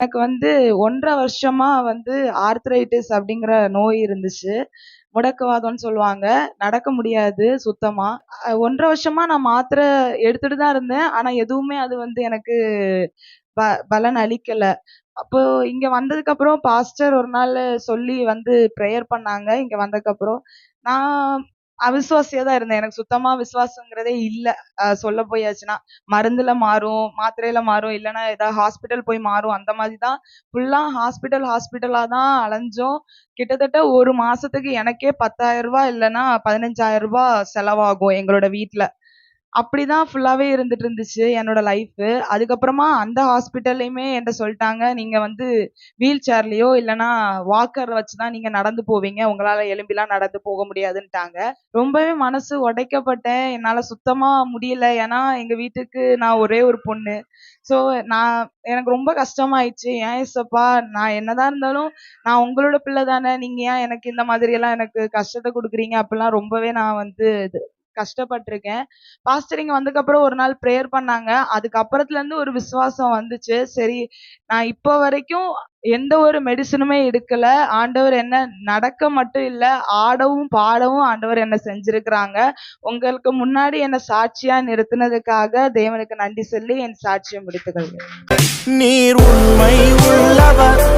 எனக்கு வந்து 1 1/2 வருஷமா வந்து ஆர்த்ரைட்டிஸ் அப்படிங்கிற நோய் இருந்துச்சு. முடக்கவாதம்னு சொல்லுவாங்க. நடக்க முடியாது சுத்தமா. ஒன்றரை வருஷமா நான் மாத்திரை எடுத்துட்டு தான் இருந்தேன். ஆனா எதுவுமே அது வந்து எனக்கு ப பலன் அளிக்கல. அப்போ இங்க வந்ததுக்கப்புறம் பாஸ்டர் ஒரு நாள் சொல்லி வந்து ப்ரேயர் பண்ணாங்க. இங்க வந்ததுக்கப்புறம். நான் அவிசுவாசியா தான் இருந்தேன். எனக்கு சுத்தமா விசுவாசங்கிறதே இல்ல. சொல்ல போயாச்சுன்னா. மருந்துல மாறும், மாத்திரையில மாறும், இல்லைன்னா ஏதாவது ஹாஸ்பிட்டல் போய் மாறும் அந்த மாதிரி தான் ஃபுல்லா ஹாஸ்பிட்டல் ஹாஸ்பிட்டலா தான் அலைஞ்சோம். கிட்டத்தட்ட ஒரு மாசத்துக்கு எனக்கே பத்தாயிரம் ரூபாய் இல்லைன்னா பதினஞ்சாயிரம் ரூபாய் செலவாகும் எங்களோட அப்படிதான் ஃபுல்லாவே இருந்துட்டு இருந்துச்சு என்னோட லைஃபு. அதுக்கப்புறமா அந்த ஹாஸ்பிட்டல்லையுமே என்கிட்ட சொல்லிட்டாங்க "நீங்க வந்து வீல் சேர்லயோ இல்லைன்னா வாக்கர் வச்சு தான் நீங்க நடந்து போவீங்க. உங்களால எலும்பிலாம் நடந்து போக முடியாதுன்ட்டாங்க." ரொம்பவே மனசு உடைக்கப்பட்டேன். என்னால சுத்தமா முடியல. ஏன்னா எங்க வீட்டுக்கு நான் ஒரே ஒரு பொண்ணு. ஸோ நான் எனக்கு ரொம்ப கஷ்டமாயிடுச்சு. "ஏன் ஏசப்பா நான் என்னதான் இருந்தாலும் நான் உங்களோட பிள்ளை தானே. நீங்க ஏன் எனக்கு இந்த மாதிரியெல்லாம் எனக்கு கஷ்டத்தை கொடுக்குறீங்க அப்படிலாம் ரொம்பவே நான் வந்து இது கஷ்டப்பட்டிருக்கேன். பாஸ்டர் வந்ததுக்கப்புறம் ஒரு நாள் ப்ரேயர் பண்ணாங்க. அதுக்கப்புறத்துலேருந்து ஒரு விசுவாசம் வந்துச்சு. சரி நான் இப்போ வரைக்கும் எந்த ஒரு மெடிசனுமே எடுக்கலை. ஆண்டவர் என்ன நடக்க மட்டும் இல்லை ஆடவும், பாடவும் ஆண்டவர் என்ன செஞ்சுருக்கிறாங்க. உங்களுக்கு முன்னாடி என்னை சாட்சியாக நிறுத்தினதுக்காக தேவனுக்கு நன்றி சொல்லி என் சாட்சியை முடித்துக்கொள்கிறேன். நீர் உண்மை உள்ளவர்.